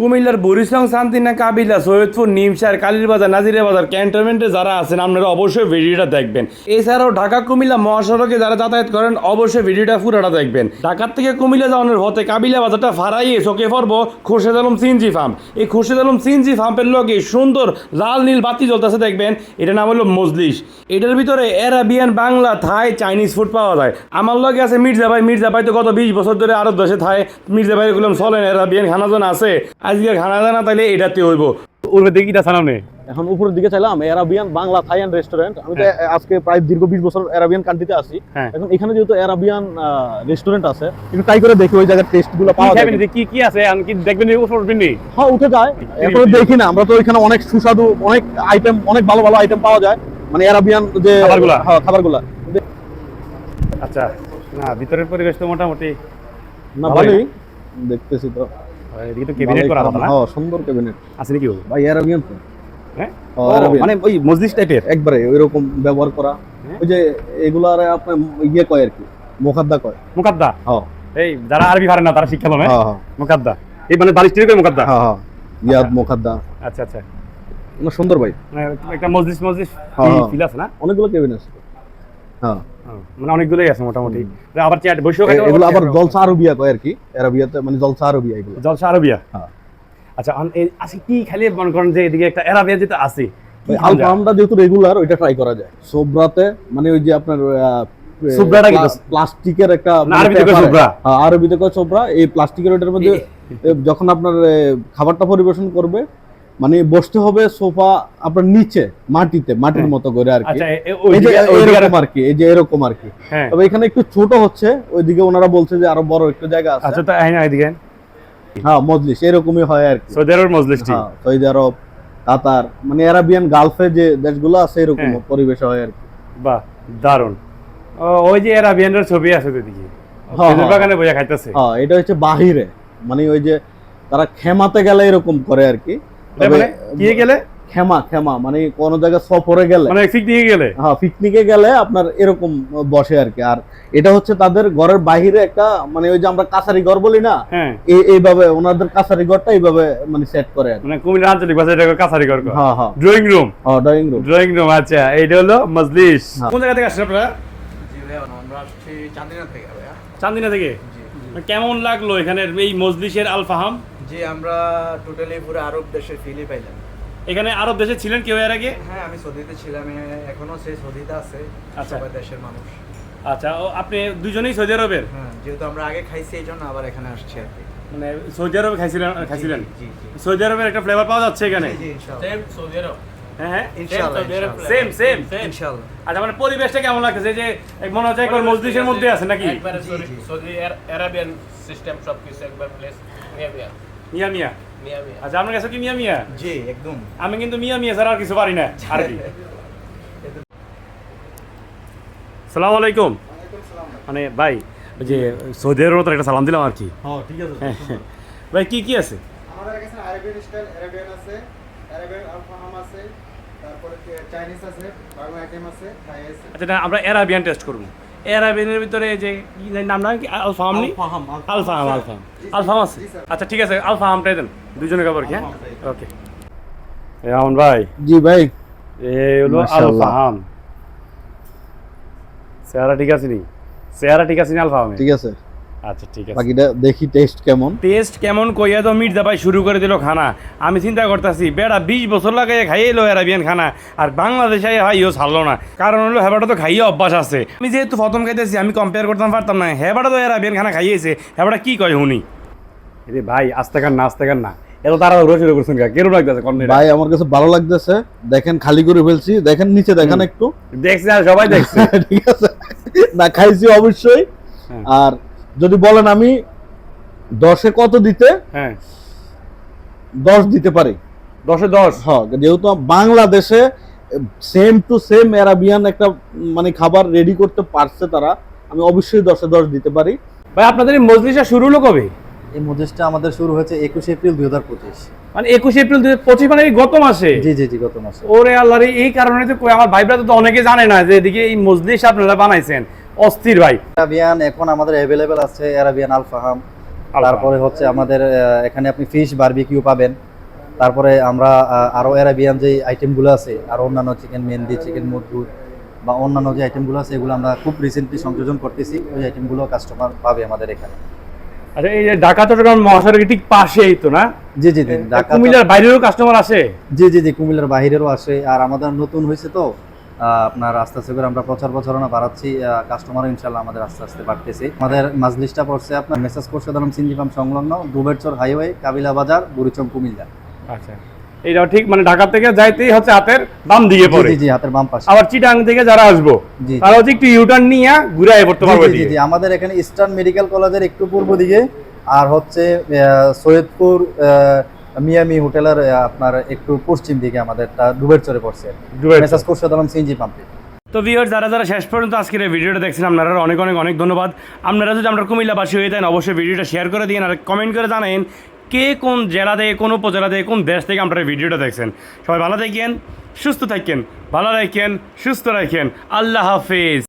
কুমিল্লার বরিশাং শান্তিনা, কাবিলা, সৈয়দপুর, নিমসার, কালীরবাজার নাজিরা বাজার ক্যান্টনমেন্টে যারা আছেন, আপনারা অবশ্যই ভিডিওটা দেখবেন। এছাড়াও ঢাকা, কুমিল্লা মহাসড়কে যারা যাতায়াত করেন, অবশ্যই ভিডিওটা পুরোটা দেখবেন। ঢাকার থেকে কুমিল্লা যাওয়ানোর হতে কাবিলা বাজারটা ফারাইয়ে চোখে পড়ব খোরশেদ আলম সিনজি ফার্ম। এই খোরশেদ আলম সিনজি ফার্মের লগে সুন্দর লাল নীল বাতি জ্বলতেছে, দেখবেন। এটা নাম হলো মজলিস। এটার ভিতরে Arabian, Bangla, Thai, Chinese food পাওয়া যায়। আমার লগে আছে মির্জা ভাই। মির্জা ভাই তো গত বিশ বছর ধরে আরব দেশে থাই মির্জা ভাই এগুলো চলেন অ্যারাবিয়ান খানা জন আছে। আজকে খানা জানা তাইলে এটাতে হইব। উর্বে দেখি তা সামনে এখন উপরের দিকে চাইলাম অ্যারাবিয়ান বাংলা থাইয়ান রেস্টুরেন্ট আমি তো আজকে প্রায় দীর্ঘ বিশ বছর অ্যারাবিয়ান কান্ট্রিতে আছি। হ্যাঁ। এখন এখানে যেহেতু অ্যারাবিয়ান রেস্টুরেন্ট আছে একটু ট্রাই করে দেখি ওই জায়গার টেস্টগুলো পাওয়া খাবেন কি কি আছে? আমি কি দেখবেন উঠবেন হ্যাঁ উঠে যায়। এরপরে দেখি না আমরা তো এখানে অনেক সুস্বাদু অনেক আইটেম অনেক ভালো ভালো আইটেম পাওয়া যায়। মানে অ্যারাবিয়ান যে খাবারগুলা? হ্যাঁ খাবারগুলা। আচ্ছা না ভিতরের পরিবেশ তো মোটামুটি না। ভালোই। দেখতেছি তো। এদিকে তো ক্যাবিনেট করা কথা না? হ্যাঁ সুন্দর ক্যাবিনেট আছে নাকি ভাই অ্যারাবিয়ান তো। হ্যাঁ। মানে ওই মসজিদ টাইপের একবারে ওইরকম ব্যবহার করা। হ্যাঁ। ওই যে এগুলার আপনার ইয়ে কয় আর কি? মোখাদ্দা কয়। মুকাদ্দা? হ্যাঁ এই যারা আরবি পারে না তারা শিক্ষা হ্যাঁ হ্যাঁ এই মানে বালিশ টিরি করে মুকাদ্দা হ্যাঁ হ্যাঁ ইয়াদ মোখাদ্দা আচ্ছা আচ্ছা। সুন্দর ভাই। মানে একটা মসজিদ মসজিদ হ্যাঁ। ফিল আছে না? অনেকগুলো কেবিন আছে। মানে অনেকগুলোই আছে মোটামুটি। আবার এগুলো আবার জলসা আরবিয়া কয় আর কি? আরবিয়াতে মানে জলসা আরবিয়া এগুলো। জলসা আরবিয়া? হ্যাঁ। আচ্ছা আছে কি খালি মনে করেন যে এদিকে একটা যেটা আছে? আলফামটা যেহেতু রেগুলার ওইটা ট্রাই করা যায়। সোবরাতে মানে ওই যে আপনার সোবরাটা কি? প্লাস্টিকের একটা মানে আরবিতে সোবরা। হ্যাঁ, আরবিতে কয় সোবরা? এই প্লাস্টিকের ওইটার মধ্যে যখন আপনার খাবারটা পরিবেশন করবে মানে বসতে হবে সোফা আপনার নিচে মাটিতে মাটির হ্যাঁ। মতো করে আর কি। আচ্ছা এরকম আর কি এই যে এরকম আর কি। হ্যাঁ। তবে এখানে একটু ছোট হচ্ছে ওইদিকে ওনারা বলছে যে আরও বড় একটু জায়গা আছে। আচ্ছা তো এই না এদিকে। হ্যাঁ মজলিস এরকমই হয় আর কি। সৌদি আরবের মজলিসটি হ্যাঁ সৌদি আরব কাতার মানে আরাবিয়ান গালফে যে দেশগুলো আছে এরকম হ্যাঁ। পরিবেশ হয় আর কি। বাহ দারুণ ওই যে এরাবিয়ানের ছবি আছে হ্যাঁ, হ্যাঁ। বাগানে বইয়া খাইতেছে। হ্যাঁ এটা হচ্ছে বাহিরে। মানে ওই যে তারা খেমাতে গেলে এরকম করে আর কি। মানে কি গেলে? খেমা খেমা মানে কোন জায়গায় সফরে গেলে। মানে পিকনিকে গেলে? হ্যাঁ পিকনিকে গেলে আপনার এরকম বসে আর কি। আর এটা হচ্ছে তাদের ঘরের বাহিরে একটা মানে ওই যে আমরা কাছারি ঘর বলি না হ্যাঁ। এইভাবে ওনাদের কাছারি ঘরটা এইভাবে মানে সেট করে মানে কুমিল্লা আঞ্চলিক ভাষায় এটা কাছারি ঘর হ্যাঁ হ্যাঁ। ড্রয়িং রুম হ্যাঁ ড্রয়িং রুম ড্রয়িং রুম আচ্ছা এইটা হলো মজলিস। হ্যাঁ। কোন জায়গা থেকে আসছেন আপনারা? চাঁদিনা থেকে চান্দিনা থেকে? কেমন লাগল এখানের এই মজলিসের আলফাহাম? জি আমরা টোটালি পুরো আরব ফিলি পাইলাম এখানে আরব দেশে ছিলেন কেউ এর আগে? হ্যাঁ আমি সৌদিতে ছিলাম এখনও সেই সৌদিতে আছে আচ্ছা। সবাই দেশের মানুষ। আচ্ছা ও আপনি দুজনেই সৌদি আরবের? হ্যাঁ যেহেতু আমরা আগে খাইছি এই জন্য আবার এখানে আসছি আর কি। মানে সৌদি আরবে খাইছিলেন খাইছিলেন? জি জি। সৌদি আরবের একটা ফ্লেভার পাওয়া যাচ্ছে এখানে? জি, জি ইনশাআল্লাহ। হ্যাঁ হ্যাঁ? ইনশাআল্লাহ সেম সেম ইনশাআল্লাহ। আচ্ছা মানে পরিবেশটা কেমন লাগতেছে এই যে মনে হচ্ছে একবার মজলিসের মধ্যে আছে নাকি? একবারে সৌদি-। সৌদি আরাবিয়ান সিস্টেম সবকিছু একবার প্লেস মিয়া মিয়া। মিয়া মিয়া। মিয়া আচ্ছা আপনার কাছে কি মিয়া মিয়া? জি একদম। আমি কিন্তু মিয়া মিয়া ছাড়া আর কিছু পারি না আর কি। সালাম আলাইকুম। মানে ভাই যে সৌদি আরবের একটা সালাম দিলাম আর কি। হ্যাঁ ঠিক আছে ভাই কি কি আছে? আমাদের কাছে আরবিয়ান স্টাইল আরবিয়ান আছে আরবিয়ান আলফাহাম আছে তারপরে চাইনিজ আছে বাংলা আইটেম আছে থাই আছে। আচ্ছা আমরা অ্যারাবিয়ান টেস্ট করব। অ্যারাবিয়ানের ভিতরে এই যে নাম নাম কি? আলফাহাম নি? আলফাহাম, আলফাহাম আলফাহাম আছে? আচ্ছা ঠিক আছে আলফাহামটাই দেন। দুজনে খাবার কি হ্যাঁ? ওকে। আমন ভাই। জি ভাই। এ হলো। আলফাহাম চেহারা ঠিক আছে নি? চেহারা ঠিক আছে নি আলফাহামে ঠিক আছে। আচ্ছা ঠিক আছে। বাকিটা দেখি টেস্ট কেমন। টেস্ট কেমন কইয়া তো মির্জা ভাই শুরু করে দিল খানা। আমি চিন্তা করতেছি বেড়া বিশ বছর লাগে খাইয়ে এলো অ্যারাবিয়ান খানা আর বাংলাদেশে হাইও ছাড়লো না। কারণ হলো হেবাটা তো খাইয়ে অভ্যাস আছে। আমি যেহেতু প্রথম খাইতেছি আমি কম্পেয়ার করতাম পারতাম না। হেবাটা তো অ্যারাবিয়ান খানা খাইয়েছে হেবাটা কি কয় হুনি রে ভাই আস্তে খান না আস্তে খান না। এত তারা শুরু করছেন কেরম লাগতেছে ভাই আমার কাছে ভালো লাগতেছে। দেখেন খালি করে ফেলছি। দেখেন নিচে দেখেন একটু। দেখছে আর সবাই দেখছে। ঠিক আছে। না খাইছি অবশ্যই। হ্যাঁ। আর যদি বলেন আমি দশে কত দিতে? হ্যাঁ। দশ দিতে পারি। দশে দশ? হ্যাঁ যেহেতু বাংলাদেশে সেম টু সেম অ্যারাবিয়ান একটা মানে খাবার রেডি করতে পারছে তারা আমি অবশ্যই দশে দশ দিতে পারি। ভাই আপনাদের এই মজলিসটা শুরু হলো কবে? এই মজলিসটা আমাদের শুরু হয়েছে একুশে এপ্রিল দুই হাজার পঁচিশ। মানে একুশে এপ্রিল দুই পঁচিশ মানে এই গত মাসে? জি জি জি গত মাসে। ওরে আল্লাহ এই কারণে তো কই আমার ভাইব্রা তো অনেকে জানে না যে এদিকে এই মজলিস আপনারা বানাইছেন। অস্থির ভাই। অ্যারাবিয়ান এখন আমাদের অ্যাভেলেবেল আছে অ্যারাবিয়ান আলফাহাম। তারপরে হচ্ছে আমাদের এখানে আপনি ফিশ বারবিকিউ পাবেন। তারপরে আমরা আহ, আরও অ্যারাবিয়ান যে আইটেমগুলো আছে আর অন্যান্য চিকেন মেহেন্দি চিকেন মজবুত বা অন্যান্য যে আইটেমগুলো আছে এগুলো আমরা খুব রিসেন্টলি সংযোজন করতেছি। ওই আইটেমগুলো কাস্টমার পাবে আমাদের এখানে। আচ্ছা এই যে ঢাকা চট্টগ্রাম মহাসড়কের ঠিক পাশেই তো না? জি জি জি ঢাকা কুমিল্লার বাইরেরও কাস্টমার আসে? জি জি জি কুমিল্লার বাহিরেরও আসে। আর আমাদের নতুন হয়েছে তো আপনার আস্তে আস্তে করে আমরা প্রচার প্রচারণা বাড়াচ্ছি কাস্টমারও ইনশাল্লাহ আমাদের আস্তে আস্তে বাড়তেছে। আমাদের মাজলিসটা পড়ছে আপনার মেসেজ করছে ধরুন সিঞ্জিপাম সংলগ্ন দুবেরচর হাইওয়ে কাবিলা বাজার বুড়িচং কুমিল্লা। আচ্ছা। এইটাও ঠিক মানে ঢাকা থেকে যাইতেই হচ্ছে হাতের বাম দিকে পড়ে। জি জি হাতের বাম পাশে। আবার চিটাং থেকে যারা আসব জি তারা হচ্ছে একটু ইউটার্ন নিয়ে ঘুরে পড়তে পারব জি, জি, আমাদের এখানে ইস্টার্ন মেডিকেল কলেজের একটু পূর্ব দিকে আর হচ্ছে সৈয়দপুর মিয়ামি হোটেলের আপনার একটু পশ্চিম দিকে আমাদের ডুবের চরে পড়ছে ডুবের চর। মেসেজ সিএনজি পাম্পে। তো ভিউয়ার যারা যারা শেষ পর্যন্ত আজকের এই ভিডিওটা দেখছেন আপনারা অনেক অনেক অনেক ধন্যবাদ। আপনারা যদি আমরা কুমিল্লাবাসী হয়ে থাকেন অবশ্যই ভিডিওটা শেয়ার করে দিন আর কমেন্ট করে জানেন কে কোন জেলা থেকে কোন উপজেলা থেকে কোন দেশ থেকে আপনারা ভিডিওটা দেখছেন। সবাই ভালো থাকেন সুস্থ থাকেন ভালো রাখেন সুস্থ রাখেন। আল্লাহ হাফিজ।